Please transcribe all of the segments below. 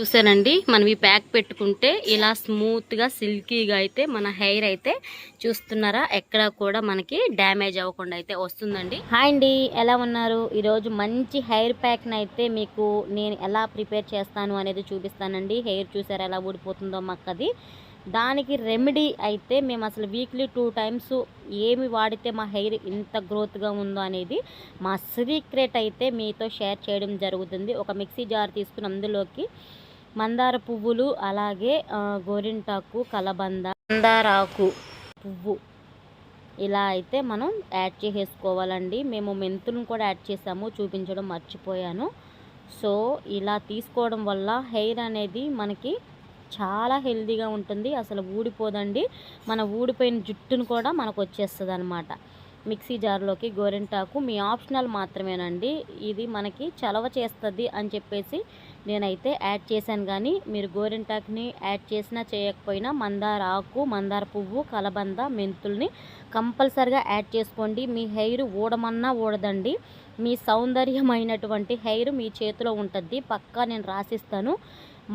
చూసానండి మనం ఈ ప్యాక్ పెట్టుకుంటే ఇలా స్మూత్గా సిల్కీగా అయితే మన హెయిర్ అయితే చూస్తున్నారా? ఎక్కడ కూడా మనకి డ్యామేజ్ అవ్వకుండా అయితే వస్తుందండి. హాయ్ అండి ఎలా ఉన్నారు? ఈరోజు మంచి హెయిర్ ప్యాక్ని అయితే మీకు నేను ఎలా ప్రిపేర్ చేస్తాను అనేది చూపిస్తానండి. హెయిర్ చూసారా ఎలా ఊడిపోతుందో మాకది. దానికి రెమెడీ అయితే మేము అసలు వీక్లీ టూ టైమ్స్ ఏమి వాడితే మా హెయిర్ ఇంత గ్రోత్గా ఉందో అనేది మా సీక్రెట్ అయితే మీతో షేర్ చేయడం జరుగుతుంది. ఒక మిక్సీ జార్ తీసుకుని అందులోకి మందార పువ్వులు అలాగే గోరింటాకు కలబంద. మందారాకు. పువ్వు. ఇలా అయితే మనం యాడ్ చేసేసుకోవాలండి. మేము మెంతులను కూడా యాడ్ చేసాము చూపించడం మర్చిపోయాను. సో ఇలా తీసుకోవడం వల్ల హెయిర్ అనేది మనకి చాలా హెల్తీగా ఉంటుంది. అసలు ఊడిపోదండి. మన ఊడిపోయిన జుట్టును కూడా మనకు వచ్చేస్తుంది అనమాట మిక్సీ జార్లోకి గోరింటాకు. మీ ఆప్షనల్ మాత్రమేనండి. ఇది మనకి చలవ చేస్తుంది అని చెప్పేసి నేనైతే యాడ్ చేశాను కానీ మీరు గోరింటాకుని యాడ్ చేసినా చేయకపోయినా మందార ఆకు మందార పువ్వు కలబంద మెంతుల్ని కంపల్సరిగా యాడ్ చేసుకోండి. మీ హెయిర్ ఊడమన్నా ఊడదండి. మీ సౌందర్యమైనటువంటి హెయిర్ మీ చేతిలో ఉంటుంది పక్కా నేను రాసిస్తాను.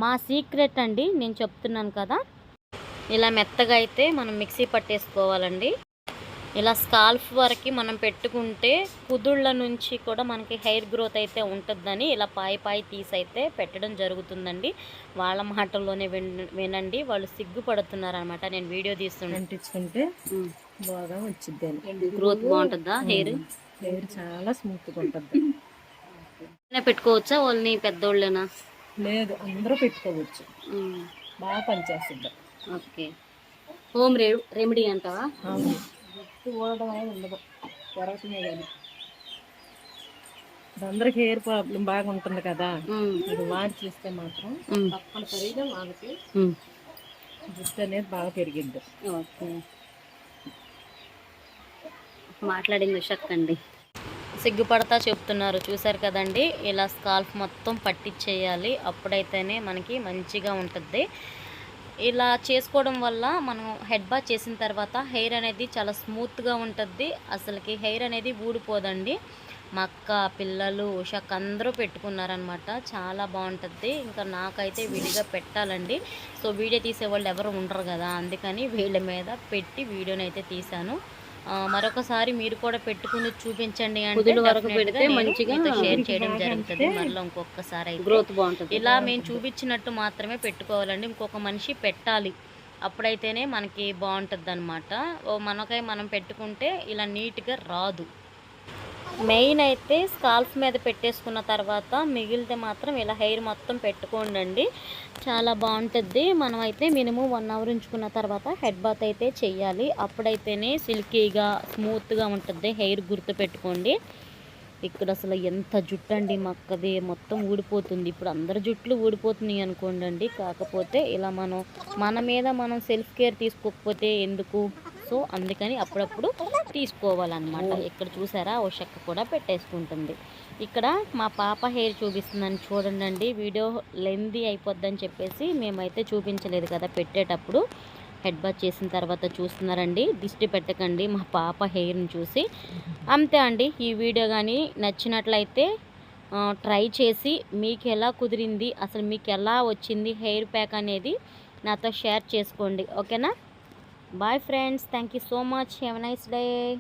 మా సీక్రెట్ అండి నేను చెప్తున్నాను కదా. ఇలా మెత్తగా అయితే మనం మిక్సీ పట్టేసుకోవాలండి. ఇలా స్కాల్ఫ్ వరకు మనం పెట్టుకుంటే కుదుళ్ళ నుంచి కూడా మనకి హెయిర్ గ్రోత్ అయితే ఉంటుందని ఇలా పాయి పాయి తీసి అయితే పెట్టడం జరుగుతుందండి. వాళ్ళ మాటల్లోనే విన్- వినండి. వాళ్ళు సిగ్గుపడుతున్నారు అనమాట నేను వీడియో అంటించుకుంటే బాగా వచ్చిద్ది అని. గ్రోత్ బాగుంటుందా? హెయిర్? హెయిర్ చాలా స్మూత్గా ఉంటుంది. పెట్టుకోవచ్చా వాళ్ళని పెద్దోళ్ళేనా? లేదు అందరూ పెట్టుకోవచ్చు. బాగా పనిచేస్తుంది. ఓకే. హోమ్ రెమెడీ అంటావా? ఊడడం అనేది ఉండదు. కానీ అందరికి హెయిర్ ప్రాబ్లం బాగా ఉంటుంది కదా. ఇది వాడి చేస్తే మాత్రం తప్పనిసరిగా వాళ్ళకి. జుట్టు అనేది బాగా పెరిగిద్ది. ఓకే. మాట్లాడింది ఉషక్కండి సిగ్గుపడతా చెప్తున్నారు. చూసారు కదండి? ఇలా స్కాల్ఫ్ మొత్తం పట్టించేయాలి. అప్పుడైతేనే మనకి మంచిగా ఉంటుంది. ఇలా చేసుకోవడం వల్ల మనం హెడ్ బాత్ చేసిన తర్వాత హెయిర్ అనేది చాలా స్మూత్గా ఉంటుంది అసలుకి హెయిర్ అనేది ఊడిపోదండి. మా అక్క పిల్లలు ఉషక్ అందరూ పెట్టుకున్నారనమాట. చాలా బాగుంటుంది ఇంకా నాకైతే విడిగా పెట్టాలండి. సో వీడియో తీసేవాళ్ళు ఎవరు ఉండరు కదా. అందుకని వీళ్ళ మీద పెట్టి వీడియోని అయితే తీశాను. మరొకసారి మీరు కూడా పెట్టుకుని చూపించండి అంటే వరకు పెడితే మంచిగా షేర్ చేయడం జరుగుతుంది మళ్ళీ ఇంకొకసారి అయితే. గ్రోత్ బాగుంటుంది ఇలా మేము చూపించినట్టు మాత్రమే పెట్టుకోవాలండి. ఇంకొక మనిషి పెట్టాలి. అప్పుడైతేనే మనకి బాగుంటుంది అనమాట మనకై మనం పెట్టుకుంటే ఇలా నీట్గా రాదు. మెయిన్ అయితే స్కాల్ఫ్ మీద పెట్టేసుకున్న తర్వాత మిగిలితే మాత్రం ఇలా హెయిర్ మొత్తం పెట్టుకోండి చాలా బాగుంటుంది. మనం అయితే మినిమం వన్ అవర్ ఉంచుకున్న తర్వాత హెడ్ బాత్ అయితే చేయాలి అప్పుడైతేనే సిల్కీగా స్మూత్గా ఉంటుంది. హెయిర్ గుర్తు పెట్టుకోండి. ఇక్కడ అసలు ఎంత జుట్టు అండి మక్కది. మొత్తం ఊడిపోతుంది. ఇప్పుడు అందరి జుట్లు ఊడిపోతున్నాయి అనుకోండి కాకపోతే ఇలా మనం మన మీద మనం సెల్ఫ్ కేర్ తీసుకోకపోతే ఎందుకు? సో అందుకని అప్పుడప్పుడు తీసుకోవాలన్నమాట. ఇక్కడ చూసారా ఓ చెక్క కూడా పెట్టేసుకుంటుంది. ఇక్కడ మా పాప హెయిర్ చూపిస్తుందని చూడండి వీడియో లెందీ అయిపోద్దని చెప్పేసి మేమైతే చూపించలేదు కదా పెట్టేటప్పుడు. హెడ్ బాత్ చేసిన తర్వాత చూస్తున్నారండి. దిష్టి పెట్టకండి మా పాప హెయిర్ని చూసి. అంతే అండి ఈ వీడియో కానీ నచ్చినట్లయితే ట్రై చేసి మీకు ఎలా కుదిరింది అసలు మీకు ఎలా వచ్చింది హెయిర్ ప్యాక్ అనేది నాతో షేర్ చేసుకోండి. ఓకేనా? Bye friends. Thank you so much. Have a nice day.